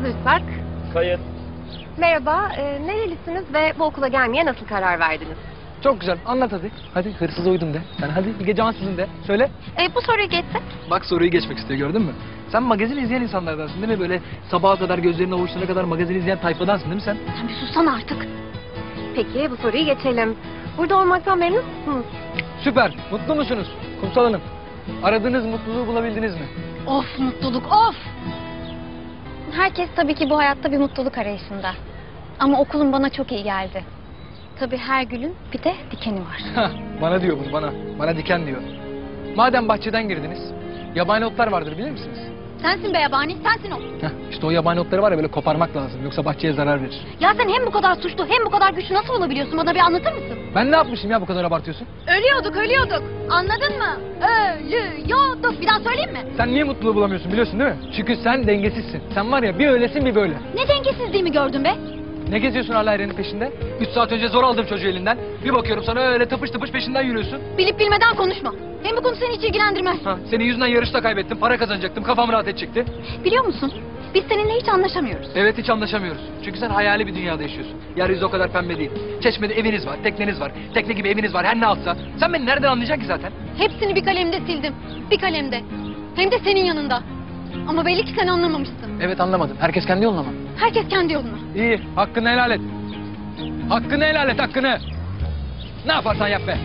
Hazırsak. Kayıt. Merhaba, e, nerelisiniz ve bu okula gelmeye nasıl karar verdiniz? Çok güzel. Anlat hadi. Hadi hırsız uydum de. Sen hadi bir gece ansızın de. Söyle. E, bu soruyu geçsek. Bak soruyu geçmek istiyor gördün mü? Sen magazin izleyen insanlardansın değil mi? Böyle sabaha kadar gözlerini avuçlarına kadar magazin izleyen tayfadansın değil mi sen? Sen bir sussana artık. Peki bu soruyu geçelim. Burada olmaktan memnun musunuz? Süper. Mutlu musunuz? Kumsal Hanım. Aradığınız mutluluğu bulabildiniz mi? Of mutluluk of. Herkes tabii ki bu hayatta bir mutluluk arayışında. Ama okulun bana çok iyi geldi. Tabii her gülün bir de dikeni var. Bana diyor bunu bana. Bana diken diyor. Madem bahçeden girdiniz, yabani otlar vardır bilir misiniz? sensin be yabani, sensin o. Heh, işte o yabani otları var ya böyle koparmak lazım. Yoksa bahçeye zarar verir. Ya sen hem bu kadar suçlu hem bu kadar güçlü nasıl olabiliyorsun? Bana bir anlatır mısın? Ben ne yapmışım ya bu kadar abartıyorsun? Ölüyorduk, ölüyorduk. Anladın mı? Ölüyorduk. Bir daha söyleyeyim mi? Sen niye mutluluğu bulamıyorsun biliyorsun değil mi? Çünkü sen dengesizsin. Sen var ya bir öylesin bir böyle. Ne dengesizliğimi gördün be? Ne geziyorsun hala Eren'in peşinde? Üç saat önce zor aldım çocuğu elinden. Bir bakıyorum sana öyle tıpış tıpış peşinden yürüyorsun. Bilip bilmeden konuşma. Hem bu konu seni hiç ilgilendirmez. Ha, senin yüzünden yarışta kaybettim. Para kazanacaktım. Kafam rahat edecekti. Biliyor musun? Biz seninle hiç anlaşamıyoruz. Evet hiç anlaşamıyoruz. Çünkü sen hayali bir dünyada yaşıyorsun. Yeryüzü o kadar pembe değil. Çeşmede eviniz var, tekneniz var. Tekne gibi eviniz var her ne alsa. Sen beni nereden anlayacaksın ki zaten? Hepsini bir kalemde sildim. Bir kalemde. Hem de senin yanında. Ama belli ki sen anlamamışsın. Evet anlamadım. Herkes kendi yoluna mı? Herkes kendi yoluna. İyi. Hakkını helal et. Hakkını helal et hakkını. Ne yaparsan yap be.